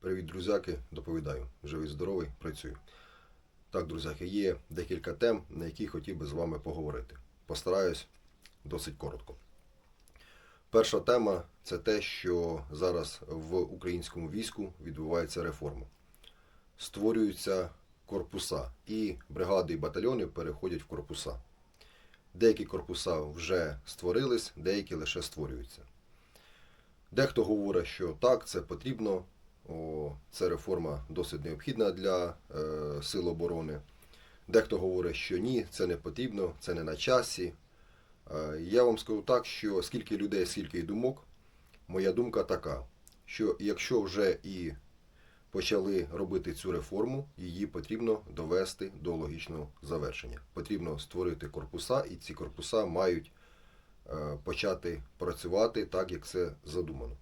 Привіт, друзяки, доповідаю. Живий, здоровий, працюю. Так, друзяки, є декілька тем, на які хотів би з вами поговорити. Постараюсь досить коротко. Перша тема це те, що зараз в українському війську відбувається реформа. Створюються корпуса, і бригади і батальйони переходять в корпуса. Деякі корпуса вже створились, деякі лише створюються. Дехто говорить, що так, це потрібно, це реформа досить необхідна для е, сил оборони. Дехто говорить, що ні, це не потрібно, це не на часі. Е, я вам скажу так, що скільки людей, скільки й думок, моя думка така, що якщо вже і почали робити цю реформу, її потрібно довести до логічного завершення. Потрібно створити корпуса, і ці корпуса мають е, почати працювати так, як це задумано.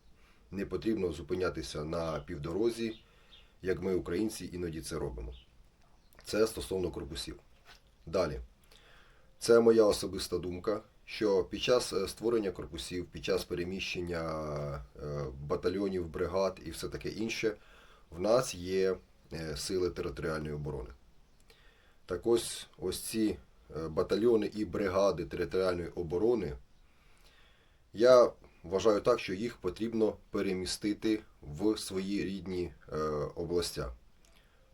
Не потрібно зупинятися на півдорозі, як ми, українці, іноді це робимо. Це стосовно корпусів. Далі. Це моя особиста думка, що під час е, створення корпусів, під час переміщення е, батальйонів, бригад і все таке інше, в нас є е, сили територіальної оборони. Так ось, ось ці батальйони і бригади територіальної оборони, я вважаю так, що їх потрібно перемістити в свої рідні е, областя.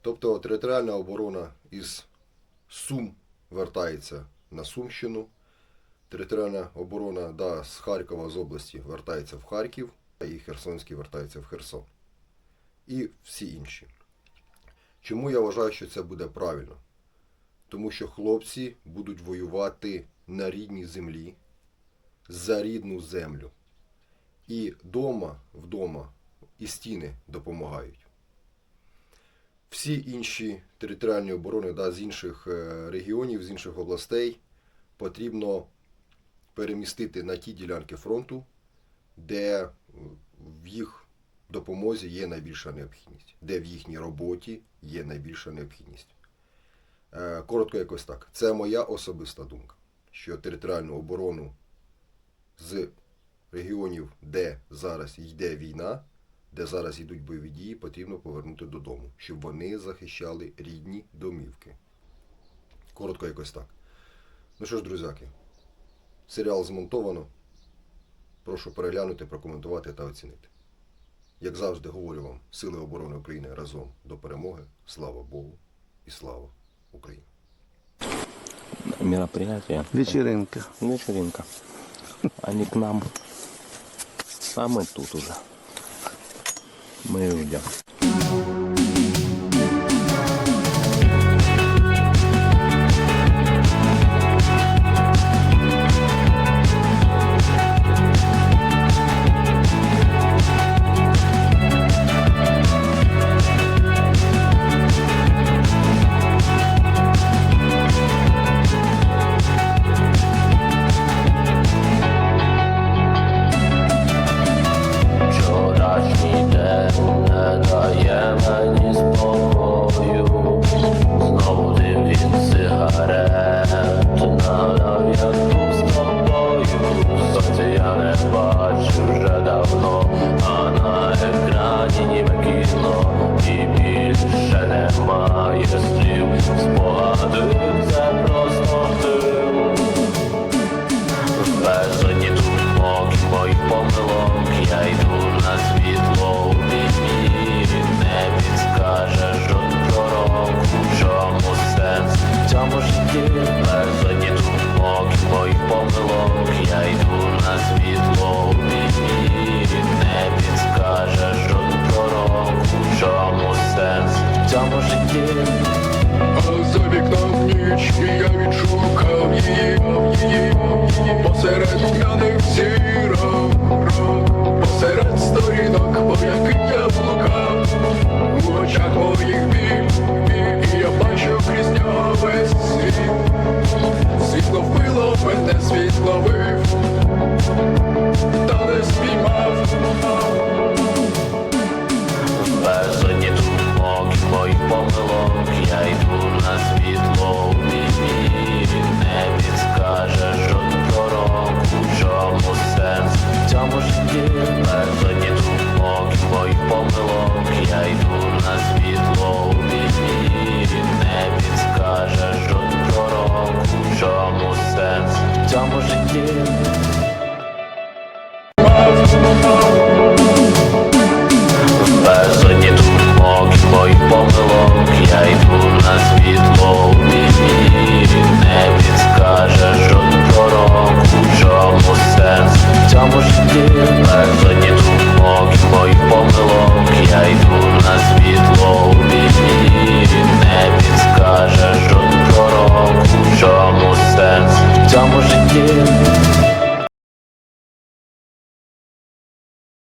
Тобто територіальна оборона із Сум вертається на Сумщину. Територіальна оборона да, з Харкова з області вертається в Харків, і Херсонський вертається в Херсон. І всі інші. Чому я вважаю, що це буде правильно? Тому що хлопці будуть воювати на рідній землі, за рідну землю. І дома, вдома, і стіни допомагають. Всі інші територіальні оборони да, з інших е, регіонів, з інших областей потрібно перемістити на ті ділянки фронту, де в їх допомозі є найбільша необхідність, де в їхній роботі є найбільша необхідність. Е, Коротко якось так. Це моя особиста думка, що територіальну оборону з регіонів, де зараз йде війна, де зараз йдуть бойові дії, потрібно повернути додому, щоб вони захищали рідні домівки. Коротко якось так. Ну що ж, друзяки, серіал змонтовано. Прошу переглянути, прокоментувати та оцінити. Як завжди говорю вам, Сили оборони України разом до перемоги. Слава Богу і слава Україні! мероприятие. Вечеринка. Вечеринка. Они к нам. А мы тут уже. Мы ждем. Екрані. І більше немає слів. Спогади це просто дим. Безодні думок моїх помилок Я йду на світло у пітьмі Не підскаже жоден пророк чому сенс в цьому житті Безодні думок моїх помилок Я йду на світло цьому житті. А за вікном ніч і я відшукав її, її посеред тьмяних зірок, посеред я йду на світло у війні, не підскаже жодного року, чому сенс в цьому житті.